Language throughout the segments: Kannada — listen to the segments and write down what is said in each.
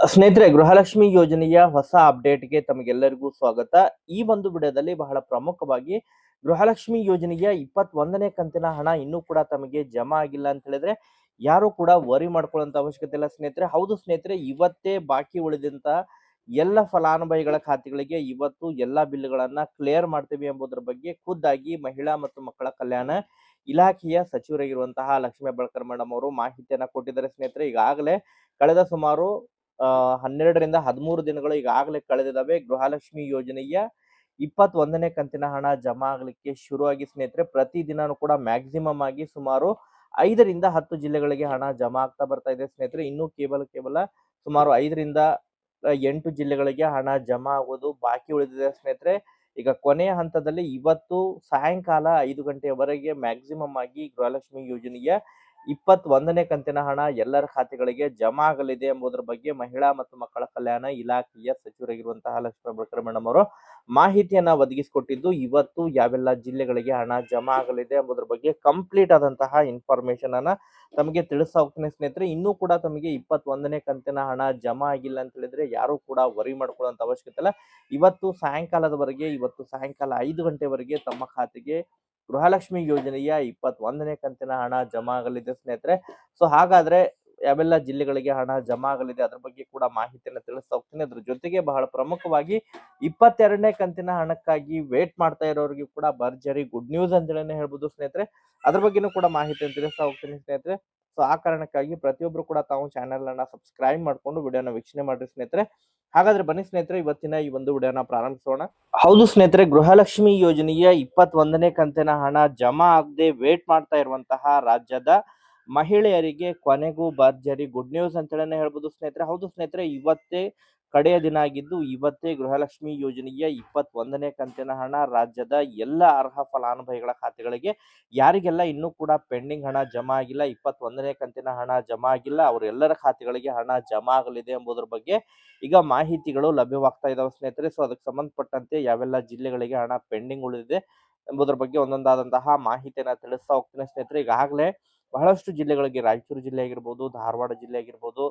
ಸ್ನೇಹಿತರೆ, ಗೃಹಲಕ್ಷ್ಮಿ ಯೋಜನೆಯ ಹೊಸ ಅಪ್ಡೇಟ್ಗೆ ತಮಗೆಲ್ಲರಿಗೂ ಸ್ವಾಗತ. ಈ ಒಂದು ವಿಡಿಯೋದಲ್ಲಿ ಬಹಳ ಪ್ರಮುಖವಾಗಿ ಗೃಹಲಕ್ಷ್ಮಿ ಯೋಜನೆಯ ಇಪ್ಪತ್ತೊಂದನೇ ಕಂತಿನ ಹಣ ಇನ್ನೂ ಕೂಡ ತಮಗೆ ಜಮಾ ಆಗಿಲ್ಲ ಅಂತ ಹೇಳಿದ್ರೆ, ಯಾರು ಕೂಡ ವರಿ ಮಾಡ್ಕೊಳ್ಳೋಂತ ಅವಶ್ಯಕತೆ ಇಲ್ಲ ಸ್ನೇಹಿತರೆ. ಹೌದು ಸ್ನೇಹಿತರೆ, ಇವತ್ತೇ ಬಾಕಿ ಉಳಿದಂತ ಎಲ್ಲ ಫಲಾನುಭವಿಗಳ ಖಾತೆಗಳಿಗೆ ಇವತ್ತು ಎಲ್ಲಾ ಬಿಲ್ಗಳನ್ನ ಕ್ಲಿಯರ್ ಮಾಡ್ತೀವಿ ಎಂಬುದರ ಬಗ್ಗೆ ಖುದ್ದಾಗಿ ಮಹಿಳಾ ಮತ್ತು ಮಕ್ಕಳ ಕಲ್ಯಾಣ ಇಲಾಖೆಯ ಸಚಿವರಾಗಿರುವಂತಹ ಲಕ್ಷ್ಮೀ ಬಳಕರ್ ಮೇಡಮ್ ಅವರು ಮಾಹಿತಿಯನ್ನ ಕೊಟ್ಟಿದ್ದಾರೆ ಸ್ನೇಹಿತರೆ. ಈಗಾಗಲೇ ಕಳೆದ ಸುಮಾರು ಹನ್ನೆರಡರಿಂದ ಹದಿಮೂರು ದಿನಗಳು ಈಗಾಗಲೇ ಕಳೆದಿದ್ದಾವೆ. ಗೃಹಲಕ್ಷ್ಮಿ ಯೋಜನೆಯ ಇಪ್ಪತ್ತೊಂದನೇ ಕಂತಿನ ಹಣ ಜಮಾ ಆಗ್ಲಿಕ್ಕೆ ಶುರುವಾಗಿ ಸ್ನೇಹಿತರೆ, ಪ್ರತಿ ದಿನಾನು ಕೂಡ ಮ್ಯಾಕ್ಸಿಮಮ್ ಆಗಿ ಸುಮಾರು ಐದರಿಂದ ಹತ್ತು ಜಿಲ್ಲೆಗಳಿಗೆ ಹಣ ಜಮಾ ಆಗ್ತಾ ಬರ್ತಾ ಇದೆ ಸ್ನೇಹಿತರೆ. ಇನ್ನು ಕೇವಲ ಕೇವಲ ಸುಮಾರು ಐದರಿಂದ ಎಂಟು ಜಿಲ್ಲೆಗಳಿಗೆ ಹಣ ಜಮಾ ಆಗೋದು ಬಾಕಿ ಉಳಿದಿದೆ ಸ್ನೇಹಿತರೆ. ಈಗ ಕೊನೆಯ ಹಂತದಲ್ಲಿ ಇವತ್ತು ಸಾಯಂಕಾಲ ಐದು ಗಂಟೆಯವರೆಗೆ ಮ್ಯಾಕ್ಸಿಮಮ್ ಆಗಿ ಗೃಹಲಕ್ಷ್ಮಿ ಯೋಜನೆಯ ಇಪ್ಪತ್ತೊಂದನೇ ಕಂತಿನ ಹಣ ಎಲ್ಲರ ಖಾತೆಗಳಿಗೆ ಜಮಾ ಆಗಲಿದೆ ಎಂಬುದರ ಬಗ್ಗೆ ಮಹಿಳಾ ಮತ್ತು ಮಕ್ಕಳ ಕಲ್ಯಾಣ ಇಲಾಖೆಯ ಸಚಿವರಾಗಿರುವಂತಹ ಲಕ್ಷ್ಮೀ ಬಳಕರ್ ಮೇಡಮ್ ಅವರು ಮಾಹಿತಿಯನ್ನ ಒದಗಿಸಿಕೊಟ್ಟಿದ್ದು, ಇವತ್ತು ಯಾವೆಲ್ಲ ಜಿಲ್ಲೆಗಳಿಗೆ ಹಣ ಜಮಾ ಆಗಲಿದೆ ಎಂಬುದರ ಬಗ್ಗೆ ಕಂಪ್ಲೀಟ್ ಆದಂತಹ ಇನ್ಫಾರ್ಮೇಶನ್ ಅನ್ನ ತಮಗೆ ತಿಳಿಸ್ತಾ ಸ್ನೇಹಿತರೆ, ಇನ್ನೂ ಕೂಡ ತಮಗೆ ಇಪ್ಪತ್ತೊಂದನೇ ಕಂತಿನ ಹಣ ಜಮಾ ಆಗಿಲ್ಲ ಅಂತ ಹೇಳಿದ್ರೆ ಯಾರು ಕೂಡ ವರಿ ಮಾಡ್ಕೊಳ್ಳೋಂತ ಅವಶ್ಯಕತೆ ಇಲ್ಲ. ಇವತ್ತು ಸಾಯಂಕಾಲದವರೆಗೆ, ಇವತ್ತು ಸಾಯಂಕಾಲ ಐದು ಗಂಟೆವರೆಗೆ ತಮ್ಮ ಖಾತೆಗೆ ಗೃಹಲಕ್ಷ್ಮಿ ಯೋಜನೆಯ ಇಪ್ಪತ್ತೊಂದನೇ ಕಂತಿನ ಹಣ ಜಮಾ ಆಗಲಿದೆ ಸ್ನೇಹಿತರೆ. ಸೊ ಹಾಗಾದ್ರೆ ಯಾವೆಲ್ಲ ಜಿಲ್ಲೆಗಳಿಗೆ ಹಣ ಜಮಾ ಆಗಲಿದೆ ಅದ್ರ ಬಗ್ಗೆ ಕೂಡ ಮಾಹಿತಿಯನ್ನು ತಿಳಿಸ್ತಾ ಹೋಗ್ತೀನಿ. ಅದ್ರ ಜೊತೆಗೆ ಬಹಳ ಪ್ರಮುಖವಾಗಿ ಇಪ್ಪತ್ತೆರಡನೇ ಕಂತಿನ ಹಣಕ್ಕಾಗಿ ವೇಟ್ ಮಾಡ್ತಾ ಇರೋರಿಗೆ ಕೂಡ ಭರ್ಜರಿ ಗುಡ್ ನ್ಯೂಸ್ ಅಂತೇಳಿ ಹೇಳ್ಬೋದು ಸ್ನೇಹಿತರೆ. ಅದ್ರ ಬಗ್ಗೆನೂ ಕೂಡ ಮಾಹಿತಿಯನ್ನು ತಿಳಿಸ್ತಾ ಹೋಗ್ತೀನಿ ಸ್ನೇಹಿತರೆ. ಸೊ ಆ ಕಾರಣಕ್ಕಾಗಿ ಪ್ರತಿಯೊಬ್ರು ಕೂಡ ತಾವು ಚಾನೆಲ್ ಅನ್ನ ಸಬ್ಸ್ಕ್ರೈಬ್ ಮಾಡ್ಕೊಂಡು ವಿಡಿಯೋನ ವೀಕ್ಷಣೆ ಮಾಡ್ರಿ ಸ್ನೇಹಿತರೆ. ಹಾಗಾದ್ರೆ ಬನ್ನಿ ಸ್ನೇಹಿತರೆ, ಇವತ್ತಿನ ಈ ಒಂದು ವಿಡಿಯೋನ ಪ್ರಾರಂಭಿಸೋಣ. ಹೌದು ಸ್ನೇಹಿತರೆ, ಗೃಹಲಕ್ಷ್ಮಿ ಯೋಜನೆಯ ಇಪ್ಪತ್ತೊಂದನೇ ಕಂತಿನ ಹಣ ಜಮಾ ಆಗದೆ ವೇಟ್ ಮಾಡ್ತಾ ಇರುವಂತಹ ರಾಜ್ಯದ ಮಹಿಳೆಯರಿಗೆ ಕೊನೆಗೂ ಭರ್ಜರಿ ಗುಡ್ ನ್ಯೂಸ್ ಅಂತೇಳಿ ಹೇಳ್ಬೋದು ಸ್ನೇಹಿತರೆ. ಹೌದು ಸ್ನೇಹಿತರೆ, ಇವತ್ತೇ ಕಡೆಯ ದಿನ ಆಗಿದ್ದು ಇವತ್ತೇ ಗೃಹಲಕ್ಷ್ಮಿ ಯೋಜನೆಯ ಇಪ್ಪತ್ತೊಂದನೇ ಕಂತಿನ ಹಣ ರಾಜ್ಯದ ಎಲ್ಲ ಅರ್ಹ ಫಲಾನುಭವಿಗಳ ಖಾತೆಗಳಿಗೆ. ಯಾರಿಗೆಲ್ಲ ಇನ್ನೂ ಕೂಡ ಪೆಂಡಿಂಗ್ ಹಣ ಜಮಾ ಆಗಿಲ್ಲ, ಇಪ್ಪತ್ತೊಂದನೇ ಕಂತಿನ ಹಣ ಜಮಾ ಆಗಿಲ್ಲ ಅವರೆಲ್ಲರ ಖಾತೆಗಳಿಗೆ ಹಣ ಜಮಾ ಆಗಲಿದೆ ಎಂಬುದರ ಬಗ್ಗೆ ಈಗ ಮಾಹಿತಿಗಳು ಲಭ್ಯವಾಗ್ತಾ ಇದಾವೆ ಸ್ನೇಹಿತರೆ. ಸೊ ಅದಕ್ಕೆ ಸಂಬಂಧಪಟ್ಟಂತೆ ಯಾವೆಲ್ಲ ಜಿಲ್ಲೆಗಳಿಗೆ ಹಣ ಪೆಂಡಿಂಗ್ ಉಳಿದಿದೆ ಎಂಬುದರ ಬಗ್ಗೆ ಒಂದೊಂದಾದಂತಹ ಮಾಹಿತಿಯನ್ನ ತಿಳಿಸ್ತಾ ಹೋಗ್ತೀನಿ ಸ್ನೇಹಿತರೆ. ಈಗಾಗಲೇ ಬಹಳಷ್ಟು ಜಿಲ್ಲೆಗಳಿಗೆ ರಾಯಚೂರು ಜಿಲ್ಲೆ ಆಗಿರ್ಬೋದು, ಧಾರವಾಡ ಜಿಲ್ಲೆ ಆಗಿರ್ಬೋದು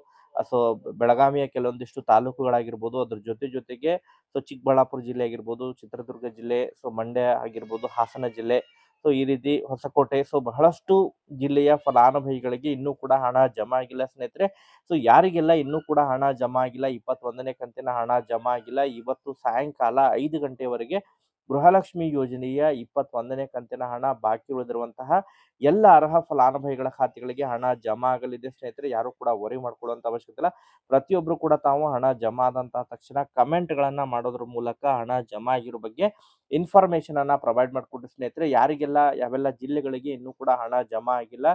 ಸೊ ಬೆಳಗಾವಿಯ ಕೆಲವೊಂದಿಷ್ಟು ತಾಲೂಕುಗಳಾಗಿರ್ಬೋದು, ಅದ್ರ ಜೊತೆ ಜೊತೆಗೆ ಸೊ ಚಿಕ್ಕಬಳ್ಳಾಪುರ ಜಿಲ್ಲೆ ಆಗಿರ್ಬೋದು, ಚಿತ್ರದುರ್ಗ ಜಿಲ್ಲೆ, ಸೊ ಮಂಡ್ಯ ಆಗಿರ್ಬೋದು, ಹಾಸನ ಜಿಲ್ಲೆ, ಸೊ ಈ ರೀತಿ ಹೊಸಕೋಟೆ, ಸೊ ಬಹಳಷ್ಟು ಜಿಲ್ಲೆಯ ಫಲಾನುಭವಿಗಳಿಗೆ ಇನ್ನೂ ಕೂಡ ಹಣ ಜಮಾ ಆಗಿಲ್ಲ ಸ್ನೇಹಿತರೆ. ಸೊ ಯಾರಿಗೆಲ್ಲ ಇನ್ನೂ ಕೂಡ ಹಣ ಜಮಾ ಆಗಿಲ್ಲ, ಇಪ್ಪತ್ತೊಂದನೇ ಕಂತಿನ ಹಣ ಜಮಾ ಆಗಿಲ್ಲ, ಇವತ್ತು ಸಾಯಂಕಾಲ ಐದು ಗಂಟೆವರೆಗೆ ಗೃಹಲಕ್ಷ್ಮಿ ಯೋಜನೆಯ ಇಪ್ಪತ್ತೊಂದನೇ ಕಂತಿನ ಹಣ ಬಾಕಿ ಉಳಿದಿರುವಂತಹ ಎಲ್ಲ ಅರ್ಹ ಫಲಾನುಭವಿಗಳ ಖಾತೆಗಳಿಗೆ ಹಣ ಜಮಾ ಆಗಲಿದೆ. ಸ್ನೇಹಿತರೆ, ಯಾರು ಕೂಡ ವರಿ ಮಾಡ್ಕೊಳ್ಳುವಂತ ಅವಶ್ಯಕತೆ ಇಲ್ಲ. ಪ್ರತಿಯೊಬ್ರು ಕೂಡ ತಾವು ಹಣ ಜಮಾ ಆದಂತಹ ತಕ್ಷಣ ಕಮೆಂಟ್ ಗಳನ್ನ ಮಾಡೋದ್ರ ಮೂಲಕ ಹಣ ಜಮಾ ಆಗಿರೋ ಬಗ್ಗೆ ಇನ್ಫಾರ್ಮೇಶನ್ ಅನ್ನ ಪ್ರೊವೈಡ್ ಮಾಡಿಕೊಡ್ರಿ ಸ್ನೇಹಿತರೆ, ಯಾರಿಗೆಲ್ಲ, ಯಾವೆಲ್ಲ ಜಿಲ್ಲೆಗಳಿಗೆ ಇನ್ನೂ ಕೂಡ ಹಣ ಜಮಾ ಆಗಿಲ್ಲ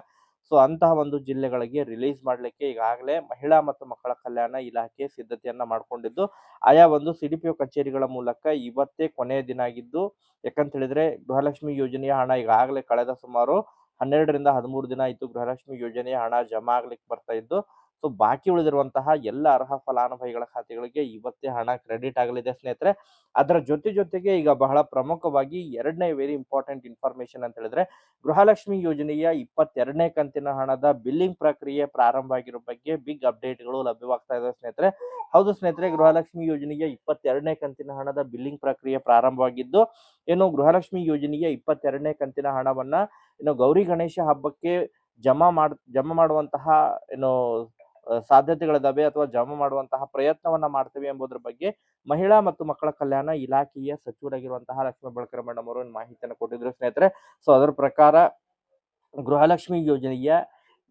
ಸೊ, ಅಂತಹ ಒಂದು ಜಿಲ್ಲೆಗಳಿಗೆ ರಿಲೀಸ್ ಮಾಡಲಿಕ್ಕೆ ಈಗಾಗಲೇ ಮಹಿಳಾ ಮತ್ತು ಮಕ್ಕಳ ಕಲ್ಯಾಣ ಇಲಾಖೆ ಸಿದ್ಧತೆಯನ್ನ ಮಾಡ್ಕೊಂಡಿದ್ದು. ಆಯಾ ಒಂದು ಸಿಡಿಪಿಒ ಕಚೇರಿಗಳ ಮೂಲಕ ಇವತ್ತೇ ಕೊನೆಯ ದಿನ ಆಗಿದ್ದು ಯಾಕಂತ ಹೇಳಿದ್ರೆ ಗೃಹಲಕ್ಷ್ಮಿ ಯೋಜನೆಯ ಹಣ ಈಗಾಗಲೇ ಕಳೆದ ಸುಮಾರು ಹನ್ನೆರಡರಿಂದ ಹದಿಮೂರು ದಿನ ಆಯಿತು ಗೃಹಲಕ್ಷ್ಮಿ ಯೋಜನೆಯ ಹಣ ಜಮಾ ಆಗ್ಲಿಕ್ಕೆ ಬರ್ತಾ ಇದ್ದು ಸೊ ಬಾಕಿ ಉಳಿದಿರುವಂತಹ ಎಲ್ಲ ಅರ್ಹ ಫಲಾನುಭವಿಗಳ ಖಾತೆಗಳಿಗೆ ಇವತ್ತೇ ಹಣ ಕ್ರೆಡಿಟ್ ಆಗಲಿದೆ ಸ್ನೇಹಿತರೆ. ಅದರ ಜೊತೆ ಜೊತೆಗೆ ಈಗ ಬಹಳ ಪ್ರಮುಖವಾಗಿ ಎರಡನೇ ವೆರಿ ಇಂಪಾರ್ಟೆಂಟ್ ಇನ್ಫಾರ್ಮೇಶನ್ ಅಂತ ಹೇಳಿದ್ರೆ, ಗೃಹಲಕ್ಷ್ಮಿ ಯೋಜನೆಯ ಇಪ್ಪತ್ತೆರಡನೇ ಕಂತಿನ ಹಣದ ಬಿಲ್ಲಿಂಗ್ ಪ್ರಕ್ರಿಯೆ ಪ್ರಾರಂಭ ಆಗಿರೋ ಬಗ್ಗೆ ಬಿಗ್ ಅಪ್ಡೇಟ್ಗಳು ಲಭ್ಯವಾಗ್ತಾ ಇದೆ ಸ್ನೇಹಿತರೆ. ಹೌದು ಸ್ನೇಹಿತರೆ, ಗೃಹಲಕ್ಷ್ಮಿ ಯೋಜನೆಯ ಇಪ್ಪತ್ತೆರಡನೇ ಕಂತಿನ ಹಣದ ಬಿಲ್ಲಿಂಗ್ ಪ್ರಕ್ರಿಯೆ ಪ್ರಾರಂಭವಾಗಿದ್ದು ಏನು ಗೃಹಲಕ್ಷ್ಮಿ ಯೋಜನೆಯ ಇಪ್ಪತ್ತೆರಡನೇ ಕಂತಿನ ಹಣವನ್ನ ಏನು ಗೌರಿ ಗಣೇಶ ಹಬ್ಬಕ್ಕೆ ಜಮಾ ಮಾಡ್, ಜಮಾ ಮಾಡುವಂತಹ ಏನು ಸಾಧ್ಯತೆಗಳಿದಾವೆ ಅಥವಾ ಜಮಾ ಮಾಡುವಂತಹ ಪ್ರಯತ್ನವನ್ನ ಮಾಡ್ತೇವೆ ಎಂಬುದರ ಬಗ್ಗೆ ಮಹಿಳಾ ಮತ್ತು ಮಕ್ಕಳ ಕಲ್ಯಾಣ ಇಲಾಖೆಯ ಸಚಿವರಾಗಿರುವಂತಹ ಲಕ್ಷ್ಮಿ ಬಳಕರ ಮೇಡಮ್ ಅವರು ಮಾಹಿತಿಯನ್ನು ಕೊಟ್ಟಿದ್ರು ಸ್ನೇಹಿತರೆ. ಸೊ, ಅದರ ಪ್ರಕಾರ ಗೃಹಲಕ್ಷ್ಮಿ ಯೋಜನೆಯ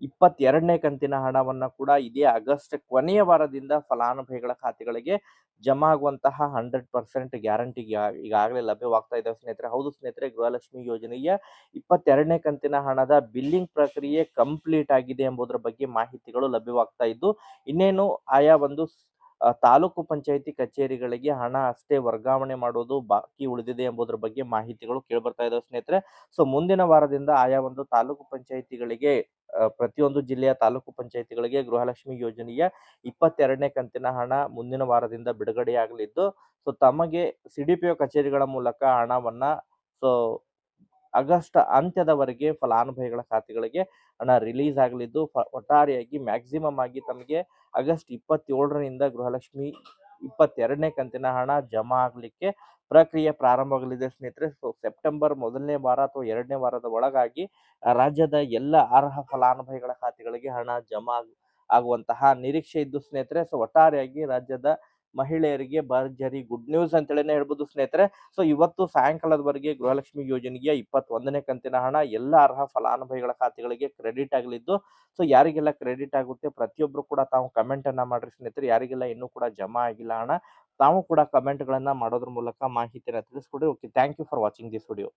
ಇಪ್ಪತ್ತೆರಡನೇ ಕಂತಿನ ಹಣವನ್ನು ಕೂಡ ಇದೇ ಆಗಸ್ಟ್ ಕೊನೆಯ ವಾರದಿಂದ ಫಲಾನುಭವಿಗಳ ಖಾತೆಗಳಿಗೆ ಜಮಾ ಆಗುವಂತಹ ಹಂಡ್ರೆಡ್ ಪರ್ಸೆಂಟ್ ಗ್ಯಾರಂಟಿ ಈಗಾಗಲೇ ಲಭ್ಯವಾಗ್ತಾ ಇದೆ ಸ್ನೇಹಿತರೆ. ಹೌದು ಸ್ನೇಹಿತರೆ, ಗೃಹಲಕ್ಷ್ಮಿ ಯೋಜನೆಯ ಇಪ್ಪತ್ತೆರಡನೇ ಕಂತಿನ ಹಣದ ಬಿಲ್ಲಿಂಗ್ ಪ್ರಕ್ರಿಯೆ ಕಂಪ್ಲೀಟ್ ಆಗಿದೆ ಎಂಬುದರ ಬಗ್ಗೆ ಮಾಹಿತಿಗಳು ಲಭ್ಯವಾಗ್ತಾ ಇದ್ದು, ಇನ್ನೇನು ಆಯಾ ಒಂದು ತಾಲೂಕು ಪಂಚಾಯಿತಿ ಕಚೇರಿಗಳಿಗೆ ಹಣ ಅಷ್ಟೇ ವರ್ಗಾವಣೆ ಮಾಡೋದು ಬಾಕಿ ಉಳಿದಿದೆ ಎಂಬುದರ ಬಗ್ಗೆ ಮಾಹಿತಿಗಳು ಕೇಳ್ಬರ್ತಾ ಇದಾವೆ ಸ್ನೇಹಿತರೆ. ಸೊ, ಮುಂದಿನ ವಾರದಿಂದ ಆಯಾ ಒಂದು ತಾಲೂಕು ಪಂಚಾಯಿತಿಗಳಿಗೆ ಪ್ರತಿಯೊಂದು ಜಿಲ್ಲೆಯ ತಾಲೂಕು ಪಂಚಾಯಿತಿಗಳಿಗೆ ಗೃಹಲಕ್ಷ್ಮಿ ಯೋಜನೆಯ ಇಪ್ಪತ್ತೆರಡನೇ ಕಂತಿನ ಹಣ ಮುಂದಿನ ವಾರದಿಂದ ಬಿಡುಗಡೆಯಾಗಲಿದ್ದು, ಸೊ, ತಮಗೆ ಸಿಡಿಪಿಒ ಕಚೇರಿಗಳ ಮೂಲಕ ಹಣವನ್ನ, ಸೊ ಆಗಸ್ಟ್ ಅಂತ್ಯದವರೆಗೆ ಫಲಾನುಭವಿಗಳ ಖಾತೆಗಳಿಗೆ ಹಣ ರಿಲೀಸ್ ಆಗಲಿದ್ದು ಒಟ್ಟಾರೆಯಾಗಿ ಮ್ಯಾಕ್ಸಿಮಮ್ ಆಗಿ ತಮಗೆ ಆಗಸ್ಟ್ ಇಪ್ಪತ್ತೇಳರಿಂದ ಗೃಹಲಕ್ಷ್ಮಿ ಇಪ್ಪತ್ತೆರಡನೇ ಕಂತಿನ ಹಣ ಜಮಾ ಆಗಲಿಕ್ಕೆ ಪ್ರಕ್ರಿಯೆ ಪ್ರಾರಂಭವಾಗಲಿದೆ. ಸ್ನೇಹಿತರೆ, ಸೊ, ಸೆಪ್ಟೆಂಬರ್ ಮೊದಲನೇ ವಾರ ಅಥವಾ ಎರಡನೇ ವಾರದ ಒಳಗಾಗಿ ರಾಜ್ಯದ ಎಲ್ಲ ಅರ್ಹ ಫಲಾನುಭವಿಗಳ ಖಾತೆಗಳಿಗೆ ಹಣ ಜಮಾ ಆಗ್- ಆಗುವಂತಹ ನಿರೀಕ್ಷೆ ಇದ್ದು, ಸ್ನೇಹಿತರೆ, ಸೊ, ಒಟ್ಟಾರೆಯಾಗಿ ರಾಜ್ಯದ ಮಹಿಳೆಯರಿಗೆ ಭರ್ಜರಿ ಗುಡ್ ನ್ಯೂಸ್ ಅಂತೇಳಿನೇ ಹೇಳ್ಬೋದು ಸ್ನೇಹಿತರೆ. ಸೊ ಇವತ್ತು ಸಾಯಂಕಾಲದವರೆಗೆ ಗೃಹಲಕ್ಷ್ಮಿ ಯೋಜನೆಗೆ ಇಪ್ಪತ್ತೊಂದನೇ ಕಂತಿನ ಹಣ, ಎಲ್ಲ ಅರ್ಹ ಫಲಾನುಭವಿಗಳ ಖಾತೆಗಳಿಗೆ ಕ್ರೆಡಿಟ್ ಆಗಲಿದ್ದು ಸೊ ಯಾರಿಗೆಲ್ಲ ಕ್ರೆಡಿಟ್ ಆಗುತ್ತೆ ಪ್ರತಿಯೊಬ್ಬರು ಕೂಡ ತಾವು ಕಮೆಂಟ್ ಅನ್ನ ಮಾಡ್ರಿ ಸ್ನೇಹಿತರೆ. ಯಾರಿಗೆಲ್ಲ ಇನ್ನೂ ಕೂಡ ಜಮಾ ಆಗಿಲ್ಲ ಹಣ, ತಾವು ಕೂಡ ಕಮೆಂಟ್ ಗಳನ್ನ ಮಾಡೋದ್ರ ಮೂಲಕ ಮಾಹಿತಿಯನ್ನು ತಿಳಿಸ್ಕೊಡಿ okay thank you for watching this video